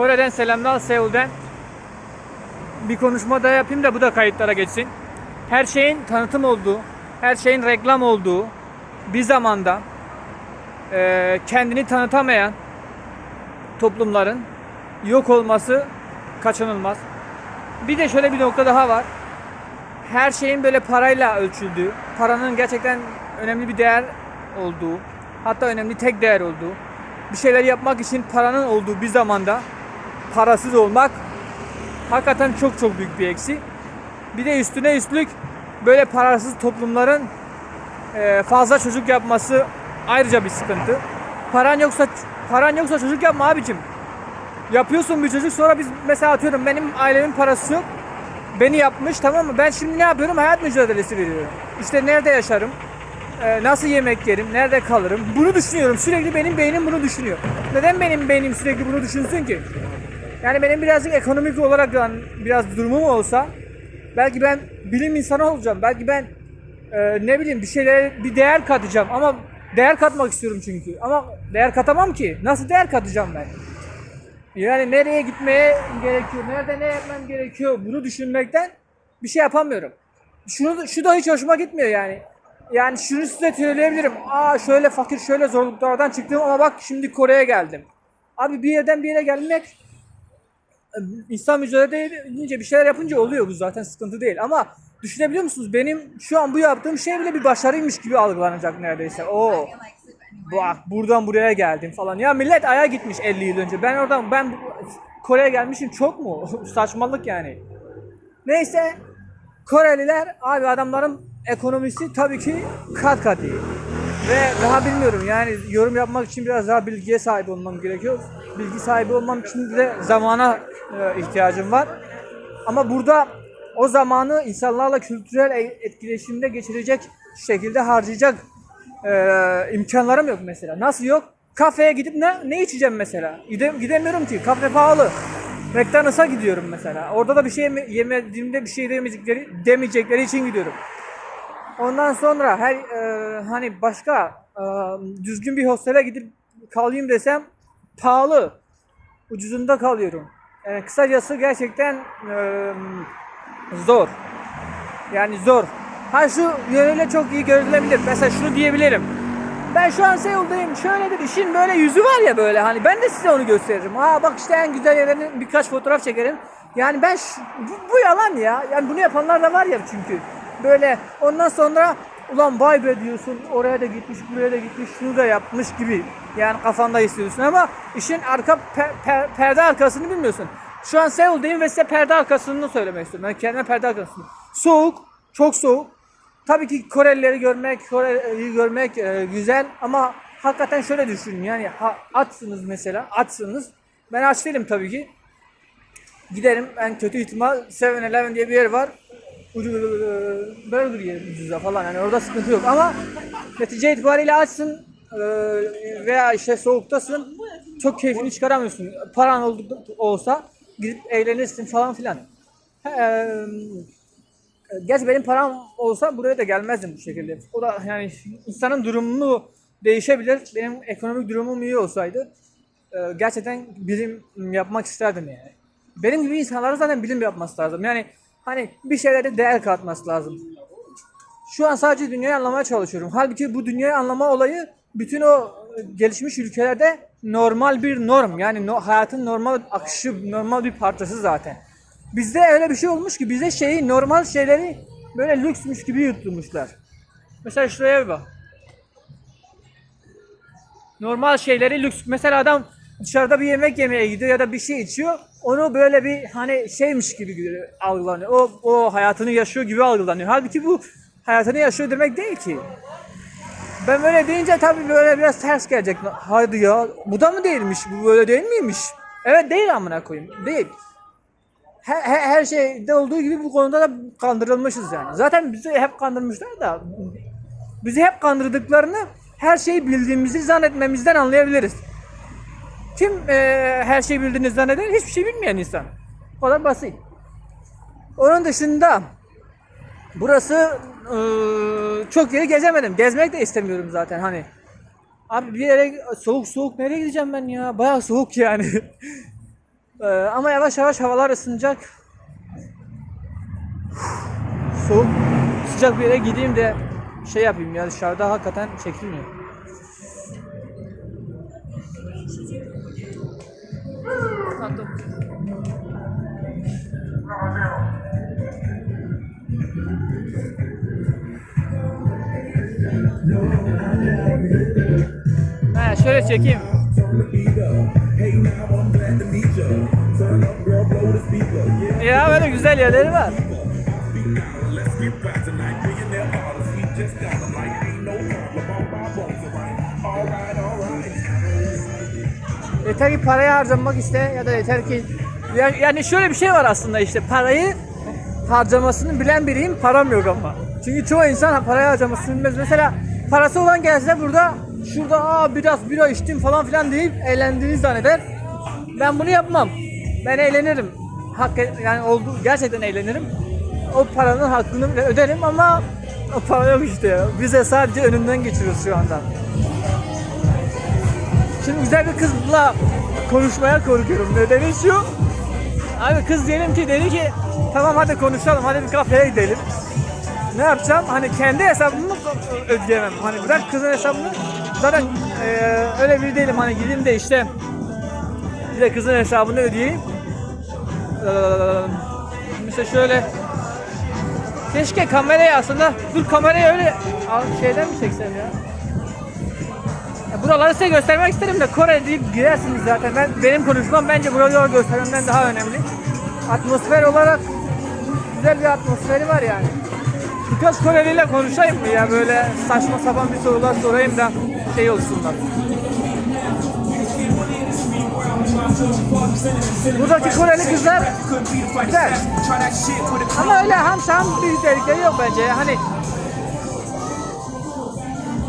Kore'den selamlar Seul'den. Bir konuşma da yapayım da bu da kayıtlara geçsin. Her şeyin tanıtım olduğu, her şeyin reklam olduğu bir zamanda eee, kendini tanıtamayan toplumların yok olması kaçınılmaz. Bir de şöyle bir nokta daha var. Her şeyin böyle parayla ölçüldüğü, paranın gerçekten önemli bir değer olduğu, hatta önemli tek değer olduğu, bir şeyler yapmak için paranın olduğu bir zamanda parasız olmak hakikaten çok çok büyük bir eksi. Bir de üstüne üstlük böyle parasız toplumların eee, fazla çocuk yapması ayrıca bir sıkıntı. Paran yoksa paran yoksa çocuk yapma abicim. Yapıyorsun bir çocuk sonra biz mesela atıyorum benim ailemin parası yok. Beni yapmış tamam mı? Ben şimdi ne yapıyorum? Hayat mücadelesi veriyorum. İşte nerede yaşarım? Ee, nasıl yemek yerim? Nerede kalırım? Bunu düşünüyorum. Sürekli benim beynim bunu düşünüyor. Neden benim beynim sürekli bunu düşünsün ki? Yani benim birazcık ekonomik olarak da biraz durumum olsa belki ben bilim insanı olacağım. Belki ben e, ne bileyim bir şeylere bir değer katacağım ama değer katmak istiyorum çünkü. Ama değer katamam ki. Nasıl değer katacağım ben? Yani nereye gitmeye gerekiyor, nerede ne yapmam gerekiyor bunu düşünmekten bir şey yapamıyorum. Şunu şu da hiç hoşuma gitmiyor yani. Yani şunu size söyleyebilirim. Aa şöyle fakir şöyle zorluklardan çıktım ama bak şimdi Kore'ye geldim. Abi bir yerden bir yere gelmek insan mücadele edince bir şeyler yapınca oluyor bu zaten sıkıntı değil ama düşünebiliyor musunuz benim şu an bu yaptığım şey bile bir başarıymış gibi algılanacak neredeyse. Oo. Bak buradan buraya geldim falan. Ya millet aya gitmiş 50 yıl önce. Ben oradan ben Kore'ye gelmişim çok mu? Saçmalık yani. Neyse Koreliler abi adamların ekonomisi tabii ki kat kat iyi. Ve daha bilmiyorum yani yorum yapmak için biraz daha bilgiye sahip olmam gerekiyor. Bilgi sahibi olmam için de zamana ihtiyacım var. Ama burada o zamanı insanlarla kültürel e- etkileşimde geçirecek şekilde harcayacak e, imkanlarım yok mesela. Nasıl yok? Kafeye gidip ne ne içeceğim mesela? Gide, gidemiyorum ki. Kafe pahalı. McDonald's'a gidiyorum mesela. Orada da bir şey yeme- yemediğimde bir şey demeyecekleri, demeyecekleri için gidiyorum. Ondan sonra her e, hani başka e, düzgün bir hostele gidip kalayım desem pahalı. Ucuzunda kalıyorum. Yani kısacası gerçekten e, zor. Yani zor. Ha şu yönüyle çok iyi görülebilir. Mesela şunu diyebilirim. Ben şu an Seul'dayım. Şöyle bir işin böyle yüzü var ya böyle hani ben de size onu gösteririm. Ha bak işte en güzel yerlerini birkaç fotoğraf çekerim. Yani ben bu, bu yalan ya. Yani bunu yapanlar da var ya çünkü. Böyle ondan sonra ulan vay be diyorsun oraya da gitmiş buraya da gitmiş şunu da yapmış gibi. Yani kafanda hissediyorsun ama işin arka per- per- perde arkasını bilmiyorsun. Şu an Seul'dayım ve size perde arkasını söylemek istiyorum. Ben kendime perde arkasını. Soğuk, çok soğuk. Tabii ki Korelileri görmek, Kore'yi görmek e, güzel ama hakikaten şöyle düşünün yani ha, açsınız mesela, açsınız. Ben aç değilim tabii ki. Giderim en kötü ihtimal 7-Eleven diye bir yer var. Ucu e, burger yerim ucuza falan yani orada sıkıntı yok ama netice itibariyle açsın e, veya işte soğuktasın çok keyfini çıkaramıyorsun. Paran oldu, olsa gidip eğlenirsin falan filan. Eee Gerçi benim param olsa buraya da gelmezdim bu şekilde. O da yani insanın durumu değişebilir. Benim ekonomik durumum iyi olsaydı e, gerçekten bilim yapmak isterdim yani. Benim gibi insanlara zaten bilim yapması lazım. Yani hani bir şeylere değer katması lazım. Şu an sadece dünyayı anlamaya çalışıyorum. Halbuki bu dünyayı anlama olayı bütün o gelişmiş ülkelerde normal bir norm. Yani no- hayatın normal akışı, normal bir parçası zaten. Bizde öyle bir şey olmuş ki bize şeyi normal şeyleri böyle lüksmüş gibi yutturmuşlar. Mesela şuraya bir bak. Normal şeyleri lüks. Mesela adam dışarıda bir yemek yemeye gidiyor ya da bir şey içiyor. Onu böyle bir hani şeymiş gibi algılanıyor. O, o hayatını yaşıyor gibi algılanıyor. Halbuki bu hayatını yaşıyor demek değil ki. Ben böyle deyince tabii böyle biraz ters gelecek. Haydi ya bu da mı değilmiş? Bu böyle değil miymiş? Evet değil amına koyayım. Değil her, her, her şeyde olduğu gibi bu konuda da kandırılmışız yani. Zaten bizi hep kandırmışlar da bizi hep kandırdıklarını her şeyi bildiğimizi zannetmemizden anlayabiliriz. Kim e, her şeyi bildiğini zanneder? Hiçbir şey bilmeyen insan. O kadar basit. Onun dışında burası e, çok yeri gezemedim. Gezmek de istemiyorum zaten hani. Abi bir yere soğuk soğuk nereye gideceğim ben ya? Bayağı soğuk yani. Ee, ama yavaş yavaş havalar ısınacak. Soğuk, sıcak bir yere gideyim de şey yapayım ya dışarıda hakikaten çekilmiyor. Tatlım. Ha, şöyle çekeyim. Ya. Böyle güzel yerleri var. let's get back tonight. Billionaire artists, we just got 'em like ain't no problem. All my bones alright. Yeter ki parayı harcamak iste ya da yeter ki Ya- yani şöyle bir şey var aslında işte parayı harcamasını bilen biriyim param yok ama. Çünkü çoğu insan parayı harcamasını bilmez. Mesela parası olan gelse burada şurada aa biraz bira içtim falan filan deyip eğlendiğini zanneder. Ben bunu yapmam. Ben eğlenirim. Hak yani oldu gerçekten eğlenirim. O paranın hakkını öderim ama o para yok işte. Bize sadece önünden geçiriyoruz şu anda. Şimdi güzel bir kızla konuşmaya korkuyorum. Nedeni şu. Abi kız diyelim ki dedi ki tamam hadi konuşalım hadi bir kafeye gidelim. Ne yapacağım? Hani kendi hesabımı ödeyemem. Hani bırak kızın hesabını. Zaten eee, öyle bir değilim. Hani gideyim de işte bir de kızın hesabını ödeyeyim. Eee, Mesela şöyle Keşke kamerayı aslında dur kamerayı öyle şeyden mi çeksem ya? Buraları size göstermek isterim de Kore deyip girersiniz zaten. Ben benim konuşmam bence buraları göstermemden daha önemli. Atmosfer olarak güzel bir atmosferi var yani. Birkaç Koreliyle konuşayım mı ya böyle saçma sapan bir sorular sorayım da şey olsunlar. Buradaki Koreli kızlar güzel. Ama öyle ham şam bir tehlike yok bence. Hani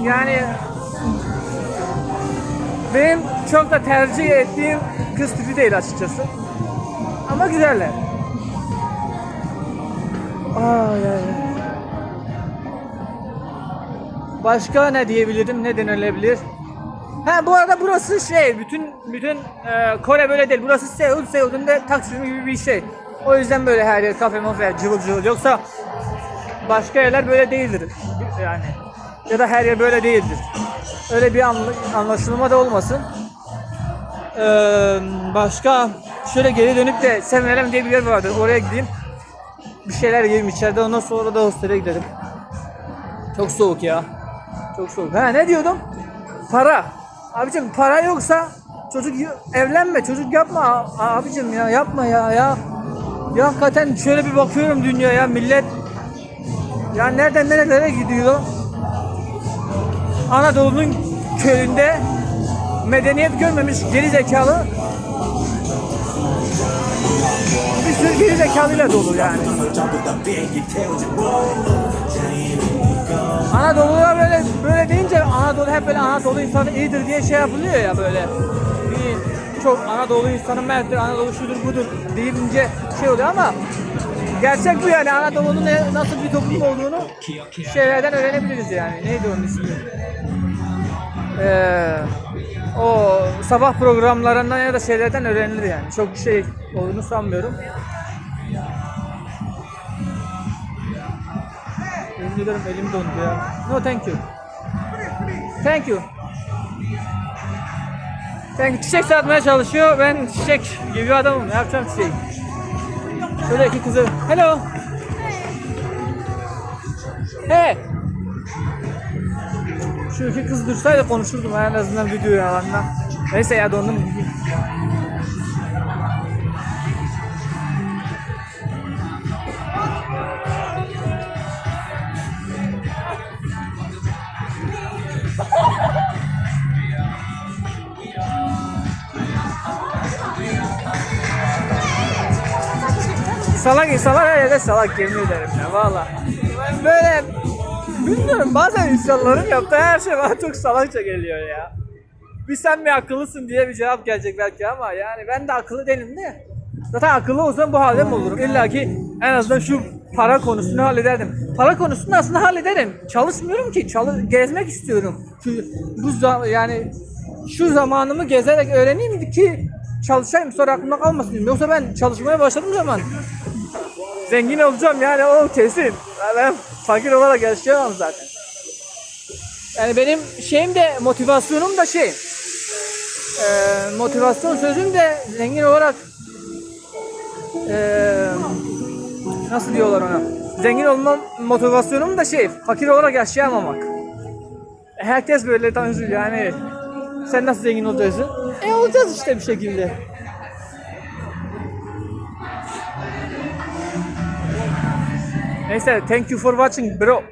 yani benim çok da tercih ettiğim kız tipi değil açıkçası. Ama güzeller. Ay ay. Başka ne diyebilirim? Ne denilebilir? Ha bu arada burası şey, bütün bütün e, Kore böyle değil. Burası Seul, Seul'ün de Taksim gibi bir şey. O yüzden böyle her yer kafe mafe cıvıl cıvıl. Yoksa başka yerler böyle değildir. Yani ya da her yer böyle değildir. Öyle bir anla- anlaşılma da olmasın. Ee, başka şöyle geri dönüp de Sevenelem diye bir yer vardı. Oraya gideyim. Bir şeyler yiyeyim içeride. Ondan sonra da hostele gidelim. Çok soğuk ya. Çok soğuk. Ha ne diyordum? Para. Abicim para yoksa çocuk evlenme, çocuk yapma abicim ya yapma ya ya. Ya hakikaten şöyle bir bakıyorum dünyaya millet ya nereden nerelere gidiyor? Anadolu'nun köyünde medeniyet görmemiş geri zekalı bir sürü geri zekalıyla dolu yani. Anadolu'ya böyle böyle deyince Anadolu hep böyle Anadolu insanı iyidir diye şey yapılıyor ya böyle. Bir, çok Anadolu insanı merttir, Anadolu şudur budur deyince şey oluyor ama gerçek bu yani Anadolu'nun nasıl bir toplum olduğunu şeylerden öğrenebiliriz yani. Neydi onun ismi? Ee, o sabah programlarından ya da şeylerden öğrenilir yani. Çok şey olduğunu sanmıyorum. Yemin ederim elim dondu ya. No thank you. Thank you. Thank you. Çiçek satmaya çalışıyor. Ben çiçek gibi adamım. Ne yapacağım çiçeği? İki kızı. Hello. Hey. Şu iki kız dursaydı konuşurdum en azından video yalanla. Neyse ya dondum. Salak insanlar her yerde salak yemin ederim ya valla. Böyle bilmiyorum bazen insanların yaptığı her şey bana çok salakça geliyor ya. Bir sen mi akıllısın diye bir cevap gelecek belki ama yani ben de akıllı değilim de. Zaten akıllı olsam bu halde mi olurum? İlla ki en azından şu para konusunu hallederdim. Para konusunu aslında hallederim. Çalışmıyorum ki. Çalı gezmek istiyorum. Şu, bu yani şu zamanımı gezerek öğreneyim ki çalışayım sonra aklımda kalmasın. Yoksa ben çalışmaya başladığım zaman zengin olacağım yani o kesin. Ben fakir olarak yaşayamam zaten. Yani benim şeyim de motivasyonum da şey. eee, motivasyon sözüm de zengin olarak eee, nasıl diyorlar ona? Zengin olma motivasyonum da şey, fakir olarak yaşayamamak. Herkes böyle tanışıyor yani. Sen nasıl zengin olacaksın? E olacağız işte bir şekilde. Neyse, thank you for watching bro.